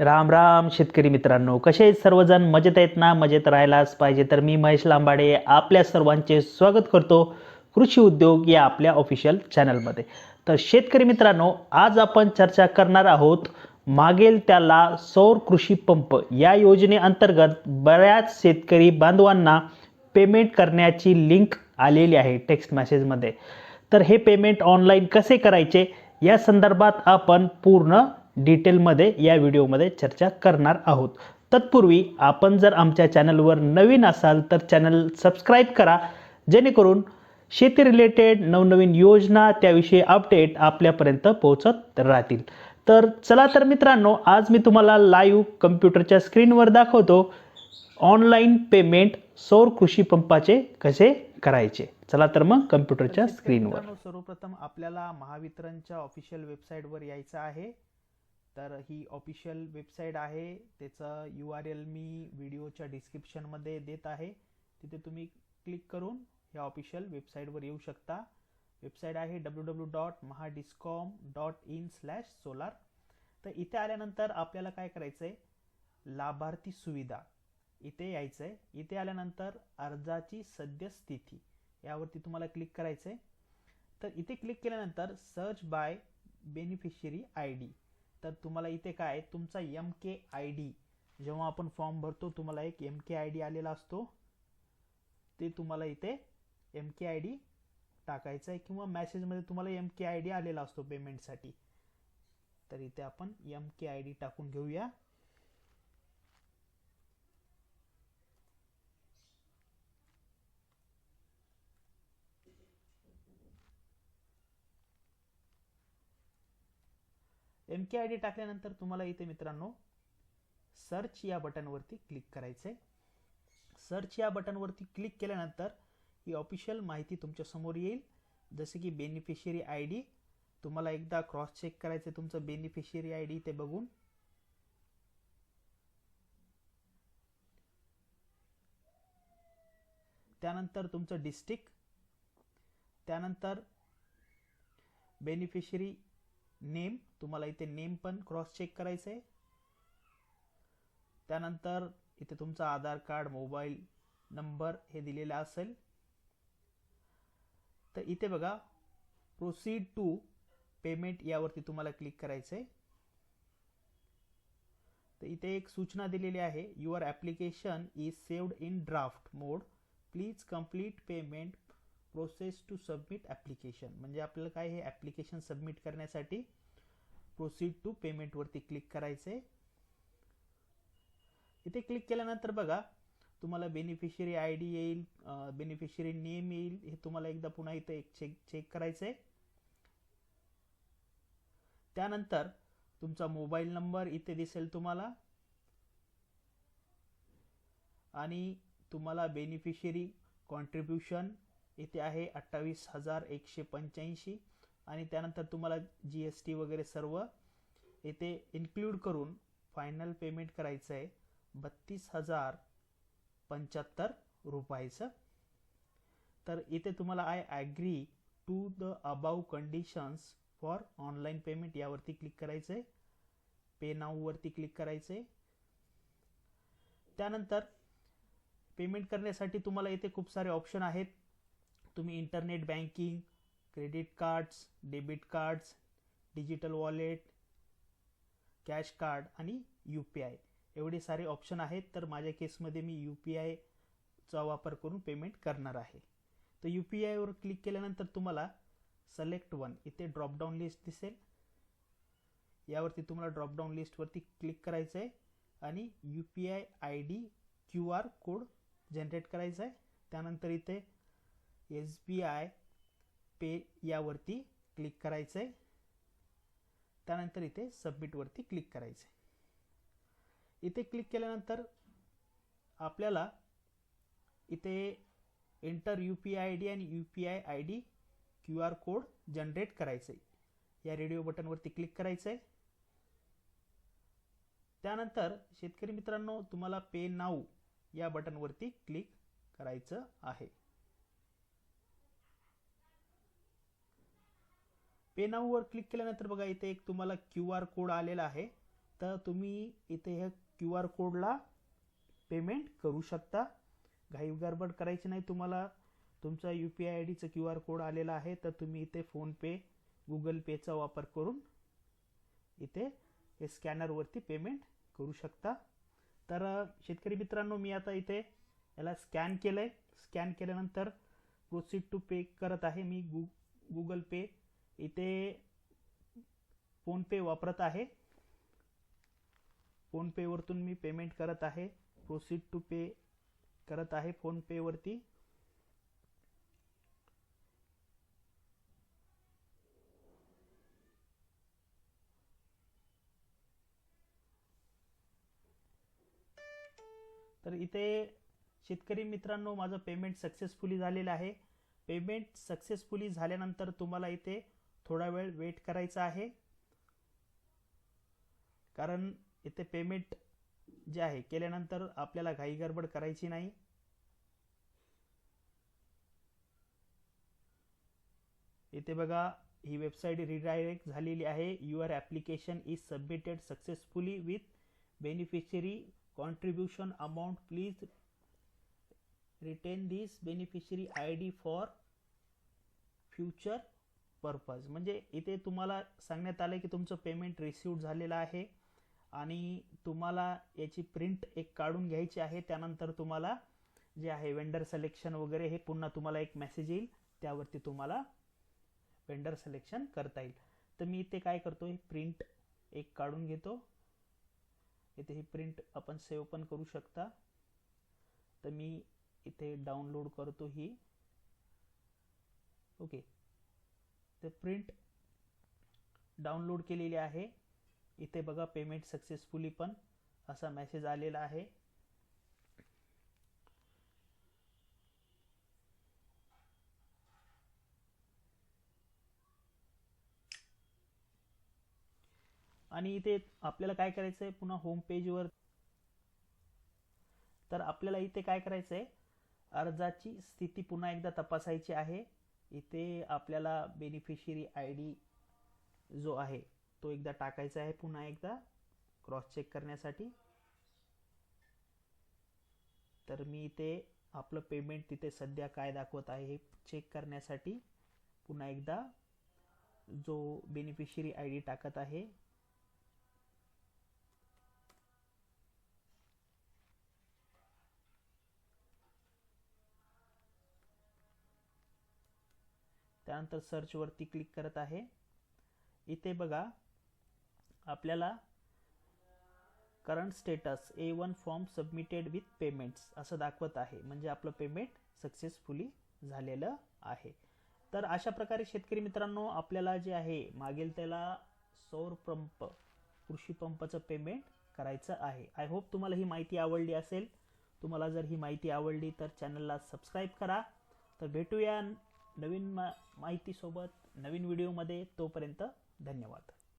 राम राम शेतकरी मित्रांनो. कसे सर्वजण? मजेत आहेत ना? मजेत राहायलाच पाहिजे. तर मी महेश लांबाडे आपल्या सर्वांचे स्वागत करतो कृषी उद्योग या आपल्या ऑफिशियल चॅनलमध्ये तर शेतकरी मित्रांनो आज आपण चर्चा करणार आहोत मागेल त्याला सौर कृषी पंप या योजनेअंतर्गत बऱ्याच शेतकरी बांधवांना पेमेंट करण्याची लिंक आलेली आहे टेक्स्ट मेसेजमध्ये तर हे पेमेंट ऑनलाईन कसे करायचे? या संदर्भात आपण पूर्ण डिटेलमध्ये या व्हिडिओमध्ये चर्चा करणार आहोत. तत्पूर्वी आपण जर आमच्या चॅनलवर नवीन असाल तर चॅनल सबस्क्राईब करा जेणेकरून शेती रिलेटेड नवनवीन योजना त्याविषयी अपडेट आपल्यापर्यंत पोहोचत राहतील. तर चला तर मित्रांनो आज मी तुम्हाला लाईव्ह कम्प्युटरच्या स्क्रीनवर दाखवतो ऑनलाईन पेमेंट सौर कृषी पंपाचे कसे करायचे. चला तर मग कम्प्युटरच्या स्क्रीनवर सर्वप्रथम आपल्याला महावितरणच्या ऑफिशियल वेबसाईटवर यायचं आहे. तर ही ऑफिशियल वेबसाईट आहे. त्याचं यू आर एल मी व्हिडिओच्या डिस्क्रिप्शनमध्ये देत आहे. तिथे तुम्ही क्लिक करून ह्या ऑफिशियल वेबसाईटवर येऊ शकता. वेबसाईट आहे W W dot Mahadiscom dot in slash solar तर इथे आल्यानंतर आपल्याला काय करायचं आहे लाभार्थी सुविधा इथे यायचं आहे इथे आल्यानंतर अर्जाची सद्यस्थिती यावरती तुम्हाला क्लिक करायचं आहे तर इथे क्लिक केल्यानंतर search by beneficiary I D तर तुम्हाला इथे काय तुमचा एम के आय डी जेव्हा आपण फॉर्म भरतो तुम्हाला एक एम के आय डी आलेला असतो. ते तुम्हाला इथे एम के आय डी टाकायचं आहे किंवा मॅसेजमध्ये तुम्हाला एम के आय डी आलेला असतो पेमेंटसाठी तर इथे आपण एम के आय डी टाकून घेऊया. एम के आय डी टाकल्यानंतर तुम्हाला इथे मित्रांनो सर्च या बटनवरती क्लिक करायचं आहे सर्च या बटनवरती क्लिक केल्यानंतर ही ऑफिशियल माहिती तुमच्यासमोर येईल. जसे की बेनिफिशियरी आय डी तुम्हाला एकदा क्रॉस चेक करायचं तुमचं बेनिफिशियरी आय डी ते बघून. त्यानंतर तुमचं डिस्ट्रिक्ट त्यानंतर बेनिफिशियरी नेम तुम्हाला इथे नेम पण क्रॉस चेक करायचं आहे त्यानंतर इथे तुमचा आधार कार्ड मोबाईल नंबर हे दिलेला असेल. तर इथे बघा प्रोसीड टू पेमेंट यावरती तुम्हाला क्लिक करायचं आहे तर इथे एक सूचना दिलेली आहे your application is saved in draft mode please complete payment process to submit application म्हणजे आपल्याला काय हे ॲप्लिकेशन सबमिट करण्यासाठी प्रोसीड टू पेमेंटवरती क्लिक करायचं आहे इथे क्लिक केल्यानंतर बघा तुम्हाला बेनिफिशियरी आय डी येईल बेनिफिशियरी नेम येईल हे तुम्हाला एकदा पुन्हा इथे एक चेक चेक करायचं आहे त्यानंतर तुमचा मोबाईल नंबर इथे दिसेल तुम्हाला. आणि तुम्हाला बेनिफिशियरी कॉन्ट्रीब्युशन इथे आहे अठ्ठावीस हजार एकशे पंच्याऐंशी. आणि त्यानंतर तुम्हाला जी एस टी वगैरे सर्व इथे इन्क्लूड करून फायनल पेमेंट करायचं आहे. बत्तीस हजार पंच्याहत्तर रुपयाचं. तर इथे तुम्हाला I agree to the above conditions for online payment यावरती क्लिक करायचं आहे. पे नाऊवरती क्लिक करायचं आहे. त्यानंतर पेमेंट करण्यासाठी तुम्हाला इथे खूप सारे ऑप्शन आहेत. तुम्ही internet banking credit cards debit cards digital wallet cash card आणि यू पी आय एवढे सारे ऑप्शन आहेत तर माझ्या केसमध्ये मी यू पी आयचा वापर करून पेमेंट करणार आहे. तर यू पी आयवर क्लिक केल्यानंतर तुम्हाला सलेक्ट वन इथे ड्रॉपडाऊन लिस्ट दिसेल. यावरती तुम्हाला ड्रॉपडाऊन लिस्टवरती क्लिक करायचं आहे आणि U P I I D Q R code generate करायचा आहे त्यानंतर इथे एस बी आय पे यावरती क्लिक करायचं आहे त्यानंतर इथे सबमिटवरती क्लिक करायचं आहे इथे क्लिक केल्यानंतर आपल्याला इथे enter U P I I D आणि U P I I D Q R code generate करायचं आहे या रेडिओ बटनवरती क्लिक करायचं आहे त्यानंतर शेतकरी मित्रांनो तुम्हाला पे नाऊ या बटनवरती क्लिक करायचं आहे. पेनाऊवर क्लिक केल्यानंतर बघा इथे एक तुम्हाला क्यू आर कोड आलेला आहे. तर तुम्ही इथे ह्या क्यू आर कोडला पेमेंट करू शकता. घाई गडबड करायची नाही तुम्हाला. तुमचा यू पी आय आय डीचा क्यू आर कोड आलेला आहे तर तुम्ही इथे फोनपे गुगल पेचा वापर करून इथे हे स्कॅनरवरती पेमेंट करू शकता. तर शेतकरी मित्रांनो मी आता इथे याला स्कॅन केलं आहे स्कॅन केल्यानंतर प्रोसीड टू पे करत आहे मी गु गुगल पे. इथे फोनपे वापरत आहे. फोनपेवरतून मी पेमेंट करत आहे. प्रोसीड टू पे करत आहे फोनपेवरती तर इथे शेतकरी मित्रांनो माझं पेमेंट सक्सेसफुली झालेलं आहे. पेमेंट सक्सेसफुली झाल्यानंतर तुम्हाला इथे थोडा वेळ वेट करायचा आहे. कारण इथे पेमेंट जे आहे केल्यानंतर आपल्याला घाई गडबड करायची नाही. इथे बघा ही वेबसाईट रिडायरेक्ट झालेली आहे. Your application is submitted successfully with beneficiary contribution amount please retain this beneficiary I D for future purpose म्हणजे इथे तुम्हाला सांगण्यात आलं की तुमचं पेमेंट रिसिव्ह झालेलं आहे आणि तुम्हाला याची प्रिंट एक काढून घ्यायची आहे. त्यानंतर तुम्हाला जे आहे वेंडर सिलेक्शन वगैरे हे पुन्हा तुम्हाला एक मेसेज येईल. त्यावरती तुम्हाला वेंडर सिलेक्शन करता येईल. तर मी इथे काय करतो हे प्रिंट एक काढून घेतो. इथे ही प्रिंट आपण सेव्ह पण करू शकता. तर मी इथे डाउनलोड करतो ही. ओके ते प्रिंट डाउनलोड केलेली आहे. इथे बघा पेमेंट सक्सेसफुली पण असा मेसेज आलेला आहे. आणि इथे आपल्याला काय करायचं आहे पुन्हा होम पेजवर तर आपल्याला इथे काय करायचं आहे अर्जाची स्थिती पुन्हा एकदा तपासायची आहे. इथे आपल्याला बेनिफिशियरी आय डी जो आहे तो एकदा टाकायचा आहे पुन्हा एकदा क्रॉस चेक करण्यासाठी. तर मी इथे आपलं पेमेंट तिथे सध्या काय दाखवत आहे हे चेक करण्यासाठी पुन्हा एकदा जो बेनिफिशियरी आय डी टाकत आहे त्यानंतर सर्चवरती क्लिक करत आहे. इथे बघा आपल्याला current status A one form submitted with payments असं दाखवत आहे. म्हणजे आपलं पेमेंट सक्सेसफुली झालेलं आहे. तर अशा प्रकारे शेतकरी मित्रांनो आपल्याला जे आहे मागेल त्याला सौर पंप कृषी पंपाचं पेमेंट करायचं आहे. आय होप तुम्हाला ही माहिती आवडली असेल. तुम्हाला जर ही माहिती आवडली तर चॅनलला सबस्क्राईब करा. तर भेटूया नवीन मा माहितीसोबत नवीन व्हिडिओमध्ये तोपर्यंत धन्यवाद.